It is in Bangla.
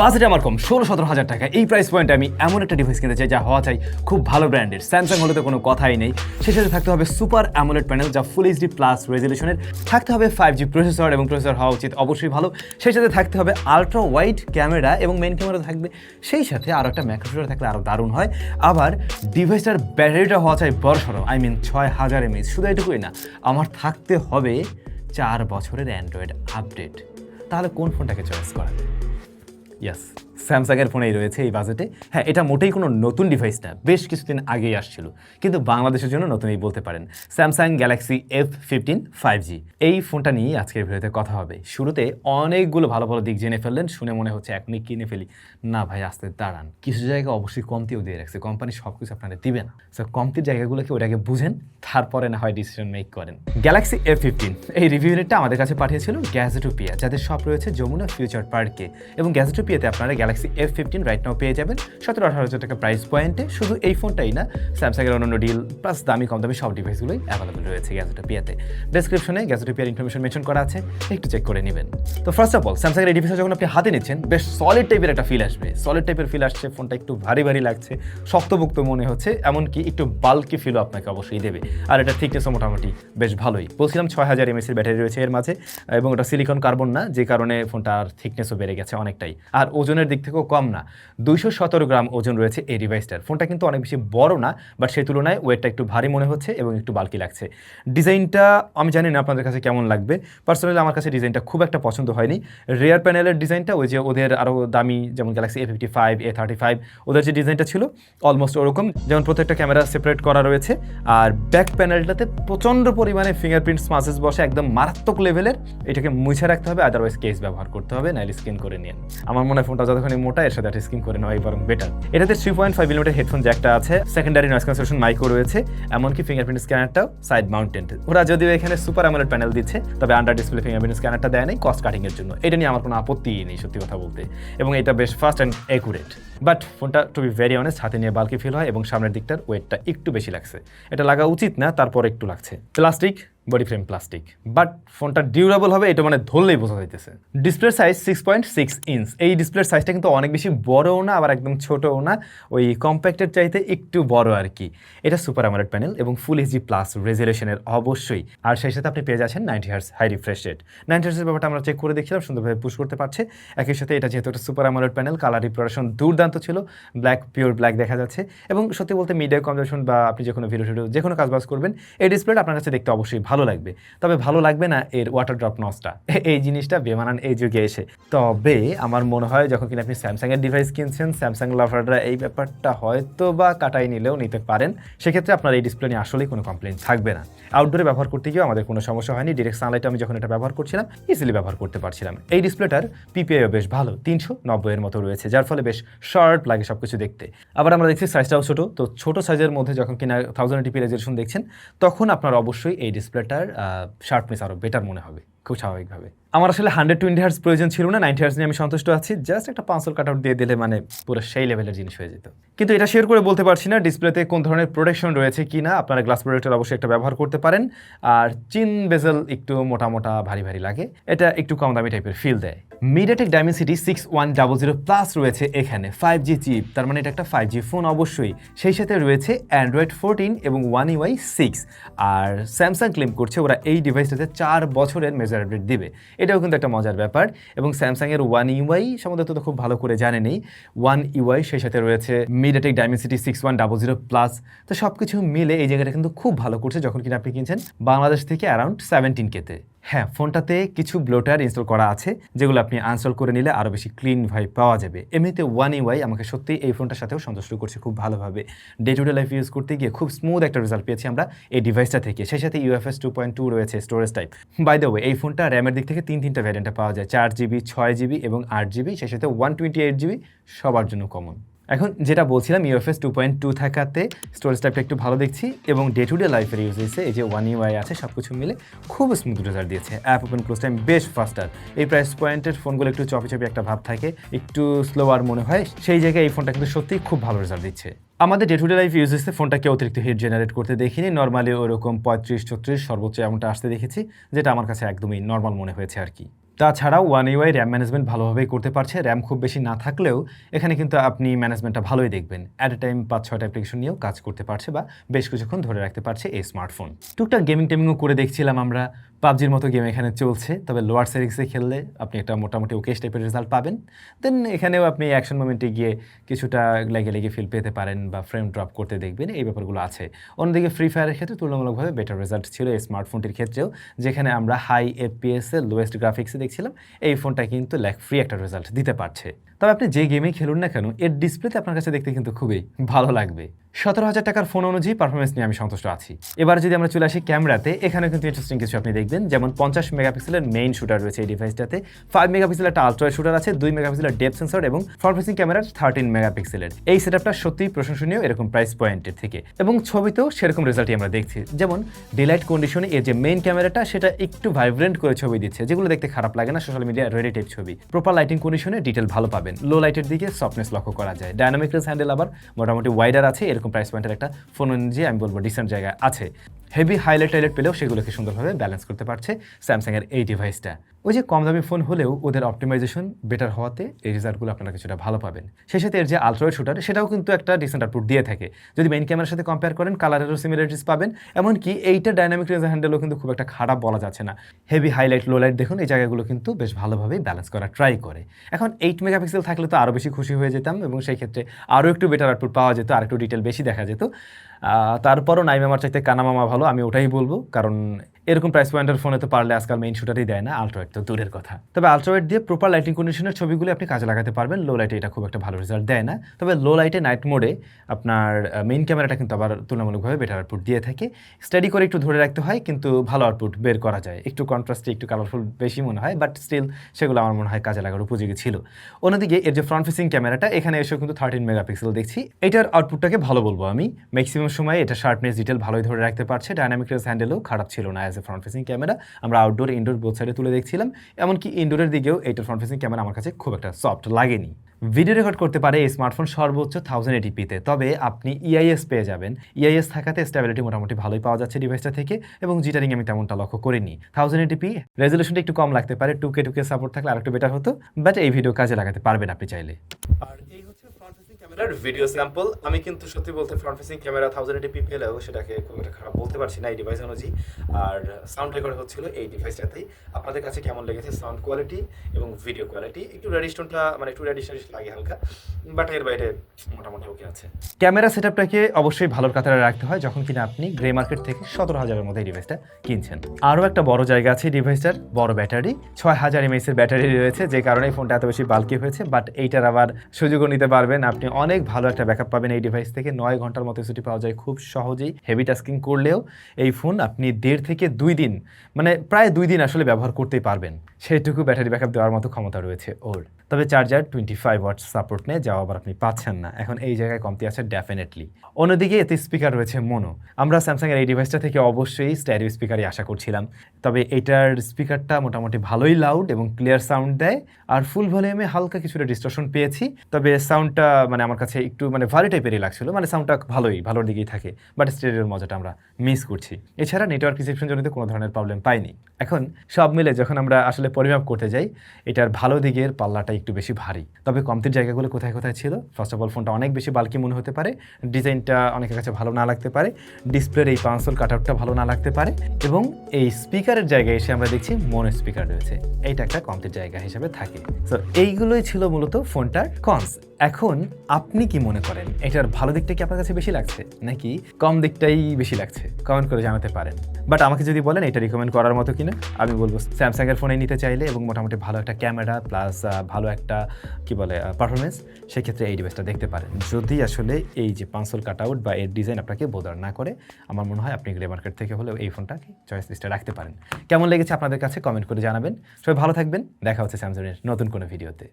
বাজেট আমার কম, ষোলো, সতেরো হাজার টাকা। এই প্রাইস পয়েন্টে আমি এমন একটা ডিভাইস কিনতে চাই, যা হওয়া চাই খুব ভালো ব্র্যান্ডের স্যামসাং হলে তো কোনো কথাই নেই। সে সাথে থাকতে হবে সুপার অ্যামোলেড প্যানেল যা ফুল এইচডি প্লাস রেজলিউশনের থাকতে হবে ফাইভ জি প্রসেসর এবং প্রসেসর হওয়া উচিত অবশ্যই ভালো। সেই সাথে থাকতে হবে আলট্রা ওয়াইড ক্যামেরা এবং মেন ক্যামেরা থাকবে। সেই সাথে আরও একটা ম্যাক্রোফোন থাকলে আরও দারুণ হয়। আবার ডিভাইসটার ব্যাটারিটা হওয়া চাই বড় সড়ো আই মিন ছয় হাজার এমএইচ শুধু এটুকুই না, আমার থাকতে হবে চার বছরের অ্যান্ড্রয়েড আপডেট তাহলে কোন ফোনটাকে চয়েস করা যায়? Yes. স্যামসাংয়ের ফোনেই রয়েছে এই বাজেটে। হ্যাঁ এটা মোটেই কোনো নতুন ডিভাইস না, বেশ কিছুদিন আগেই আসছিল। কিন্তু বাংলাদেশের জন্য নতুনই বলতে পারেন, Samsung Galaxy F fifteen five G এই ফোনটা নিয়েই আজকের ভিডিওতে কথা হবে। শুরুতে অনেকগুলো ভালো ভালো দিক জেনে ফেললেন, শুনে মনে হচ্ছে এখনই কিনে ফেলি। না ভাই, আসতে দাঁড়ান। কিছু জায়গায় অবশ্যই কমতিও দিয়ে রাখছে, কোম্পানি সব কিছু আপনারা দিবে না সো কমতির জায়গাগুলোকে ওটাকে বুঝেন, তারপরে না হয় ডিসিশন মেক করেন। গ্যালাক্সি এফ ফিফটিন এই রিভিউ আমাদের কাছে পাঠিয়েছিল গ্যাজেটোপিয়া যাদের সব রয়েছে যমুনা ফিউচার পার্কে এবং গ্যাজেটোপিয়াতে আপনারা Galaxy F fifteen right now পেয়ে যাবেন। সতেরো আঠারো হাজার টাকা প্রাইস পয়েন্টে শুধু এই ফোনটাই না স্যামসাংয়ের অন্যান্য ডিল প্লাস দামি কম দামি সব ডিভাইসগুলোই অ্যাভেলেবল রয়েছে গ্যাজেটোপিয়াতে ডেসক্রিপশনে গ্যাজেটোপিয়ার ইনফরমেশন মেনশন করা আছে, একটু চেক করে নেবেন। তো ফার্স্ট অফ অল স্যামসাংয়ের এই ডিভাইসটা যখন আপনি হাতে নিচ্ছেন, বেশ সলিড টাইপের একটা ফিল আসবে। সলিড টাইপের ফিল আসছে ফোনটা একটু ভারী ভারী লাগছে, শক্তভুক্ত মনে হচ্ছে, এমনকি একটু বাল্কি ফিলও আপনাকে অবশ্যই দেবে। আর এটা থিকনেসও মোটামুটি বেশ ভালোই। বলছিলাম ছয় হাজার এমএসের ব্যাটারি রয়েছে এর মাঝে, এবং ওটা সিলিকন কার্বন না, যে কারণে ফোনটার থিকনেসও বেড়ে গেছে অনেকটাই। আর ওজনের দিক থেকেও কম না। দুইশো সতেরো গ্রাম ওজন রয়েছে এই ডিভাইসটার ফোনটা কিন্তু অনেক বেশি বড় না বাট সেই তুলনায় ওয়েটটা একটু ভারী মনে হচ্ছে এবং একটু বাল্কি লাগছে। ডিজাইনটা আমি জানি না আপনাদের কাছে কেমন লাগবে। পার্সোনালি আমার কাছে ডিজাইনটা খুব একটা পছন্দ হয়নি। রেয়ার প্যানেলের ডিজাইনটা, ওই যে ওদের আরও দামি যেমন Galaxy A fifty five A thirty five ওদের যে ডিজাইনটা ছিল অলমোস্ট ওরকম। যেমন প্রত্যেকটা ক্যামেরা সেপারেট করা রয়েছে। আর ব্যাক প্যানেলটাতে প্রচণ্ড পরিমাণে ফিঙ্গারপ্রিন্ট স্মাসেস বসে একদম মারাত্মক লেভেলের এটাকে মুছে রাখতে হবে আদারওয়াইজ কেস ব্যবহার করতে হবে নাইলে স্ক্রিন করে নিন আমার মনে হয় ফোনটা যতক্ষণ মোটা, এর সাথে একটা করে নেওয়াই বরং বেটার এটাতে three point five millimetre headphone জ্যাকটা আছে সেকেন্ডারি নয়েস ক্যান্সেলেশন মাইক্রো রয়েছে, এমনকি ফিঙ্গারপ্রিন্ট স্ক্যানারটাও সাইড মাউন্টেন ওরা যদিও এখানে সুপার অ্যামোলেড প্যানেল দিচ্ছে, তবে আন্ডার ডিসপ্লে ফিঙ্গারপ্রিন্ট স্ক্যানারটা দেয় নাই কস্ট কাটিং এর জন্য। এটা নিয়ে আমার কোনো আপত্তি নেই, সত্যি কথা বলতে। এবং এটা বেশ ফাস্ট অ্যান্ড একুরেট বাট ফোনটা টু বি ভেরি অনেস্ট হাতে নিয়ে বালকি ফিল হয় এবং সামনের দিকটার ওয়েটটা একটু বেশি লাগছে। এটা লাগা উচিত না, তারপর একটু লাগছে। Plastic body frame plastic. But ফোনটা ডিউরেবল হবে, এটা মানে ধরলেই বোঝা যাইতেছে। ডিসপ্লের size six point six inch এই ডিসপ্লের সাইজটা কিন্তু অনেক বেশি বড়ও না, আবার একদম ছোটও না। ওই কম্প্যাক্টের চাইতে একটু বড় আর কি। এটা সুপার অ্যামোলেড প্যানেল এবং ফুল এইচডি প্লাস রেজুলেশনের অবশ্যই। আর সেই সাথে আপনি পেয়ে যাচ্ছেন ninety hertz high refresh rate ninety হার্সের ব্যাপারটা আমরা চেক করে দেখছিলাম সুন্দরভাবে পুশ করতে পারছে। একই সাথে এটা যেহেতু একটা super AMOLED panel colour reproduction দুর্দান্ত ছিল। ব্ল্যাক পিওর ব্ল্যাক দেখা যাচ্ছে। এবং সত্যি বলতে মিডিয়া কনজারশন বা আপনি যে কোনো ভিডিও টিডিও যে কোনো কাজবাজ করবেন, এই ডিসপ্লেটা আপনার কাছে দেখতে অবশ্যই ভালো লাগবে। তবে ভালো লাগবে না এর ওয়াটার ড্রপ নসটা এই জিনিসটা বেমানান এই যুগে এসে। তবে আমার মনে হয় যখন কিনা আপনি স্যামসাংয়ের ডিভাইস কিনছেন স্যামসাং লাভাররা এই ব্যাপারটা হয়তো বা কাটাই নিলেও নিতে পারেন। সেক্ষেত্রে আপনার এই ডিসপ্লে নিয়ে আসলেই কোনো কমপ্লেন থাকবে না। আউটডোরে ব্যবহার করতে গিয়েও আমাদের কোনো সমস্যা হয়নি। ডিরেক্ট সানলাইটে আমি যখন এটা ব্যবহার করছিলাম ইজিলি ব্যবহার করতে পারছিলাম। এই ডিসপ্লেটার পিপিআইও বেশ ভালো, তিনশো নব্বইয়ের মতো রয়েছে, যার ফলে বেশ শার্প লাগে সব কিছু দেখতে। আবার আমরা দেখছি সাইজটাও ছোটো। তো ছোটো সাইজের মধ্যে যখন কিনা থাউজেন্ড টিপি রেজুলেশন দেখছেন, তখন আপনার অবশ্যই এই ডিসপ্লেটার শার্পনেস আরও বেটার মনে হবে, খুব স্বাভাবিকভাবে। আমার আসলে হান্ড্রেড টোয়েন্টি হার্স প্রয়োজন ছিল না নাইনটি হার্স নিয়ে আমি সন্তুষ্ট আছি জাস্ট একটা পাঁচশো কাট আউট দিয়ে দিলে মানে পুরো সেই লেভেলের জিনিস হয়ে যেত। কিন্তু এটা শেয়ার করে বলতে পারছি না ডিসপ্লেতে কোন ধরনের প্রোটেকশন রয়েছে কি না, আপনারা গ্লাস প্রোডাক্টের অবশ্যই একটা ব্যবহার করতে পারেন, আর চিন বেজেল একটু মোটা মোটা, ভারী ভারী লাগে, এটা একটু কম দামি টাইপের ফিল দেয়। MediaTek Dimensity six one double zero plus রয়েছে এখানে ফাইভ জি চিপ তার মানে এটা একটা ফাইভ জি ফোন অবশ্যই। সেই সাথে রয়েছে অ্যান্ড্রয়েড ফোরটিন এবং ওয়ান ইউআই সিক্স আর স্যামসাং ক্লেম করছে ওরা এই ডিভাইসটাতে চার বছরের মেজার আপডেট দিবে। এটাও কিন্তু একটা মজার ব্যাপার। এবং স্যামসাংয়ের ওয়ান ইউআই সম্বন্ধে তো খুব ভালো করে জানেনই ওয়ান ইউআই সেই সাথে রয়েছে MediaTek Dimensity six one double zero plus তো সব কিছু মিলে এই জায়গাটা কিন্তু খুব ভালো করছে যখন কিনা আপনি কিনছেন বাংলাদেশ থেকে অ্যারাউন্ড সেভেন্টিন কেতে হ্যাঁ ফোনটাতে কিছু ব্লোটার ইনস্টল করা আছে, যেগুলো আপনি আনস্টল করে নিলে আরও বেশি ক্লিন ভাই পাওয়া যাবে। এমনিতে ওয়ান ইউআই আমাকে সত্যি এই ফোনটার সাথেও সন্তুষ্ট করছে খুব ভালোভাবে। Day to day life use করতে গিয়ে খুব স্মুথ একটা রেজাল্ট পেয়েছি আমরা এই ডিভাইসটা থেকে। সেই সাথে ইউএফএস টু পয়েন্ট টু রয়েছে storage type by the way এই ফোনটা র্যামের দিক থেকে তিন তিনটা ভ্যারিয়েন্টে পাওয়া যায়, চার জিবি ছয় জিবি এবং আট জিবি সেই সাথে ওয়ান টোয়েন্টি এইট জিবি সবার জন্য কমন এখন যেটা বলছিলাম ইউএফএস টু পয়েন্ট টু থাকাতে স্টোরেজ টাইপটা একটু ভালো দেখছি এবং ডে টু ডে লাইফের ইউজ হয়েছে এই যে ওয়ান ইউআই আছে সব কিছু মিলে খুব স্মুথ রেজাল্ট দিয়েছে। অ্যাপ ওপেন ক্লোজ টাইম বেশ ফাস্টার এই প্রাইস পয়েন্টের ফোনগুলো একটু চপি চপি একটা ভাব থাকে, একটু স্লোয়ার মনে হয়, সেই জায়গায় এই ফোনটা কিন্তু সত্যিই খুব ভালো রেজাল্ট দিচ্ছে। আমাদের day to day life use হচ্ছে ফোনটাকে অতিরিক্ত হিট জেনারেট করতে দেখিনি নর্মালি ওরকম পঁয়ত্রিশ ছত্রিশ সর্বোচ্চ এমনটা আসতে দেখেছি, যেটা আমার কাছে একদমই নর্মাল মনে হয়েছে আর কি। তাছাড়াও ওয়ান ইউআই র্যাম ম্যানেজমেন্ট ভালোভাবেই করতে পারছে। র্যাম খুব বেশি না থাকলেও এখানে কিন্তু আপনি ম্যানেজমেন্টটা ভালোই দেখবেন। অ্যাট এ টাইম পাঁচ, ছয়টা অ্যাপ্লিকেশন নিয়েও কাজ করতে পারছে বা বেশ কিছুক্ষণ ধরে রাখতে পারছে এই স্মার্টফোন টুকটাক গেমিং টেমিংও করে দেখছিলাম আমরা। পাবজির মতো গেম এখানে চলছে, তবে লোয়ার সেরিক্সে খেললে আপনি একটা মোটামুটি ওকেশ টাইপের রেজাল্ট পাবেন। দেন এখানেও আপনি অ্যাকশন মোমেন্টে গিয়ে কিছুটা লেগে লেগে ফিল পেতে পারেন বা ফ্রেম ড্রপ করতে দেখবেন, এই ব্যাপারগুলো আছে। অন্যদিকে ফ্রি ফায়ারের ক্ষেত্রে তুলনামূলকভাবে বেটার রেজাল্ট ছিল এই স্মার্টফোনটির ক্ষেত্রেও, যেখানে আমরা হাই এফপিএসে লোয়েস্ট গ্রাফিক্সে দেখছিলাম, এই ফোনটা কিন্তু ল্যাক ফ্রি একটা রেজাল্ট দিতে পারছে। তবে আপনি যে গেমেই খেলুন না কেন, এর ডিসপ্লেতে আপনার কাছে দেখতে কিন্তু খুবই ভালো লাগবে। সতেরো হাজার টাকার ফোন অনুযায়ী পারফরমেন্স নিয়ে আমি সন্তুষ্ট আছি। এবার যদি আমরা চলে আসি ক্যামেরাতে এখানে কিন্তু ইন্টারেস্টিং কিছু আপনি দেখবেন। যেমন পঞ্চাশ মেগাপিক্সেলের মেইন শুটার রয়েছে এই ডিভাইসটাতে ফাইভ মেগাপিক্সেলের একটা আলট্রা শুটার আছে, দুই মেগাপিক্সেলের ডেপ সেন্সর এবং ফ্রন্ট ফেসিং ক্যামেরার থার্টিন মেগাপিক্সেলের। এই সেট সেটআপটা সত্যিই প্রশংসনীয় এরকম প্রাইস পয়েন্টের থেকে। এবং ছবিতেও সেরকম রেজাল্টই আমরা দেখছি। যেমন ডিলাইট কন্ডিশনে এর যে মেইন ক্যামেরাটা সেটা একটু ভাইব্রেন্ট করে ছবি দিচ্ছে, যেগুলো দেখতে খারাপ লাগে না সোশ্যাল মিডিয়া রেডি টাইপ ছবি। প্রপার লাইটিং কন্ডিশনে ডিটেল ভালো পাবেন। লো লাইটের দিকে সফটনেস লক্ষ্য করা যায়। ডায়নামিক রেস হ্যান্ডেল আবার মোটামুটি ওয়াইডার আছে, এরকম প্রাইস পয়েন্টের একটা ফোন অনুযায়ী আমি বলব ডিসেন্ট জায়গায় আছে। হেভি হাইলাইট টাইলাইট পেলেও সেগুলোকে সুন্দরভাবে ব্যালেন্স করতে পারছে স্যামসাংয়ের এই ডিভাইসটা। ওই যে কম দামি ফোন হলেও ওদের অপটিমাইজেশন বেটার হওয়াতে এই রেজাল্টগুলো আপনারা কিছুটা ভালো পাবেন। সেই সাথে এর যে আলট্রাওয়েড শুটার, সেটাও কিন্তু একটা ডিসেন্ট আউটপুট দিয়ে থাকে। যদি মেইন ক্যামেরার সাথে কম্পেয়ার করেন কালারেরও সিমিলারিটিস পাবেন, এমনকি এইটা ডাইনামিক রেজার হ্যান্ডেলও কিন্তু খুব একটা খারাপ বলা যাচ্ছে না। হেভি হাইলাইট লো লাইট দেখুন, এই জায়গাগুলো কিন্তু বেশ ভালোভাবেই ব্যালেন্স করা ট্রাই করে। এখন এইট মেগাপিক্সেল থাকলে তো আরও বেশি খুশি হয়ে যেতাম এবং সেই ক্ষেত্রে আরও একটু বেটার আউটপুট পাওয়া যেত আর একটু ডিটেল বেশি দেখা যেত। তারপরও নাইম আমার চাইতে কানামামা ভালো আমি ওটাই বলব। কারণ এরকম প্রাইস পয়েন্টের ফোনে তো পারলে আজকাল মেইন শুটারই দেয় না আলট্রাওয়েড তো দূরের কথা। তবে আলট্রাওয়েড দিয়ে প্রপার লাইটিং কন্ডিশনের ছবিগুলো আপনি কাজে লাগাতে পারবেন লো লাইটে এটা খুব একটা ভালো রেজাল্ট দেয় না। তবে লো লাইটে নাইট মোডে আপনার মেইন ক্যামেরাটা কিন্তু আবার তুলনামূলকভাবে বেটার আউটপুট দিয়ে থাকে। স্টাডি করে একটু ধরে রাখতে হয়, কিন্তু ভালো আউটপুট বের করা যায়। একটু কন্ট্রাস্টে একটু কালারফুল বেশি মনে হয় বাট স্টিল সেগুলো আমার মনে হয় কাজে লাগার উপযোগী ছিল। অন্যদিকে এর যে ফ্রন্ট ফেসিং ক্যামেরাটা এখানে এসেও কিন্তু থার্টিন মেগাপিক্সেল দেখছি। এটার আউটপুটটাকে ভালো বলব আমি। ম্যাক্সিমাম সময় এটা শার্পনেস ডিটেল ভালোই ধরে রাখতে পারছে ডায়নামিক রেস হ্যান্ডেলও খারাপ ছিল না as a front facing camera আমরা আউটডোর ইনডোর বোথ সাইডে তুলে দেখছিলাম, এমনকি ইনডোরের দিকেও এইটার ফ্রন্ট ফেসিং ক্যামেরা আমার কাছে খুব একটা সফট লাগেনি। ভিডিও রেকর্ড করতে পারে এই স্মার্টফোন সর্বোচ্চ থাউজেন্ড এটিপিতে তবে আপনি ইআইএস পেয়ে যাবেন। ইআইএস থাকাতে স্টেবিলিটি মোটামুটি ভালোই পাওয়া যাচ্ছে ডিভাইসটা থেকে, এবং জিটারিং আমি তেমনটা লক্ষ্য করিনি। থাউজেন্ড এটিপি রেজলিউশনটা একটু কম লাগতে পারে টুকে টুকে সাপোর্ট থাকলে আরেকটু বেটার হতো বাট এই ভিডিও কাজে লাগাতে পারবেন আপনি চাইলে। আর এই হচ্ছে ফ্রন্ট ফেসিং ক্যামেরার ভিডিও স্যাম্পল আমি কিন্তু সত্যি বলতে ফ্রন্ট ফেসিং ক্যামেরা থাউজেন্ড এটিপি পেলেও সেটাকে খুব একটা খারাপ বলতে পারছি না এই ডিভাইস অনুযায়ী। আর সাউন্ড রেকর্ড হচ্ছিল এই ডিভাইসটাতেই আপনাদের কাছে কেমন লেগেছে সাউন্ড কোয়ালিটি এবং ভিডিও কোয়ালিটি একটু রেডিস্টোনটা মানে একটু রেডিস্ট লাগে হালকা বাট এর বাইরে মোটামুটি ওকে আছে। ক্যামেরা সেটআপটাকে অবশ্যই ভালোর কাতারে রাখতে হয় যখন কিনা আপনি গ্রে মার্কেট থেকে সতেরো হাজারের মধ্যে এই ডিভাইসটা কিনছেন। আরও একটা বড় জায়গা আছে ডিভাইসটার বড় ব্যাটারি ছয় হাজার এমএস এর ব্যাটারি রয়েছে, যে কারণে ফোনটা এত বেশি বাল্কি হয়েছে বাট এইটার আবার সুযোগও নিতে পারবেন। আপনি অনেক ভালো একটা ব্যাকআপ পাবেন এই ডিভাইস থেকে। নয় ঘণ্টার মতো ছুটি পাওয়া যায় খুব সহজেই। হেভি টাস্কিং করলেও এই ফোন আপনি দেড় থেকে দুই দিন মানে প্রায় দুই দিন আসলে ব্যবহার করতেই পারবেন। সেইটুকু ব্যাটারি ব্যাকআপ দেওয়ার মতো ক্ষমতা রয়েছে ওর। তবে charger twenty five watts support নেই যাও আবার আপনি পাচ্ছেন না। এখন এই জায়গায় কমতি আছে ডেফিনেটলি অন্যদিকে এতে স্পিকার রয়েছে মোনো আমরা স্যামসাংয়ের এই ডিভাইসটা থেকে অবশ্যই স্ট্যারিও স্পিকারই আশা করছিলাম। তবে এটার স্পিকারটা মোটামুটি ভালোই লাউড এবং ক্লিয়ার সাউন্ড দেয়। আর ফুল ভলিউমে হালকা কিছুটা ডিস্টর্শন পেয়েছি। তবে সাউন্ডটা মানে আমার কাছে একটু মানে ভারী টাইপেরই লাগছিল। মানে সাউন্ডটা ভালোই, ভালোর দিকেই থাকে। বাট স্টেরিওর মজাটা আমরা মিস করছি। এছাড়া নেটওয়ার্ক রিসেপশন জনিত কোনো ধরনের প্রবলেম পাইনি। এখন সব মিলে যখন আমরা আসলে পরিমাপ করতে যাই, এটার ভালো দিকের পাল্লাটা একটু বেশি ভারী। তবে কমতির জায়গাগুলো কোথায় কোথায় ছিল? ফার্স্ট অফ অল ফোনটা অনেক বেশি বাল্কি মনে হতে পারে। ডিজাইনটা অনেকের কাছে ভালো না লাগতে পারে। ডিসপ্লের এই পাঁচশোল কাটআউটটা ভালো না লাগতে পারে। এবং এই স্পিকারের জায়গায় এসে আমরা দেখছি মনো স্পিকার রয়েছে। এইটা একটা কমতির জায়গা হিসাবে থাকে। তো এইগুলোই ছিল মূলত ফোনটার কনস এখন আপনি কি মনে করেন? এটার ভালো দিকটা কি আপনার কাছে বেশি লাগছে? নাকি কম দিকটাই বেশি লাগছে? কমেন্ট করে জানাতে পারেন। বাট আমাকে যদি বলেন, এটা রিকমেন্ড করার মতো কিনা, আমি বলব স্যামসাংয়ের ফোনে নিতে চাইলে এবং মোটামুটি ভালো একটা ক্যামেরা প্লাস ভালো একটা, কি বলে পারফরমেন্স সেক্ষেত্রে এই ডিভাইসটা দেখতে পারেন। যদি আসলে এই যে পাঁচল কাট আউট বা এর ডিজাইন আপনাকে বোদার না করে, আমার মনে হয় আপনি গ্রে মার্কেট থেকে হলেও এই ফোনটা চয়েস লিস্টে রাখতে পারেন। কেমন লেগেছে আপনাদের কাছে? কমেন্ট করে জানাবেন। সবাই ভালো থাকবেন। দেখা হচ্ছে স্যামসাংয়ের নতুন কোনো ভিডিওতে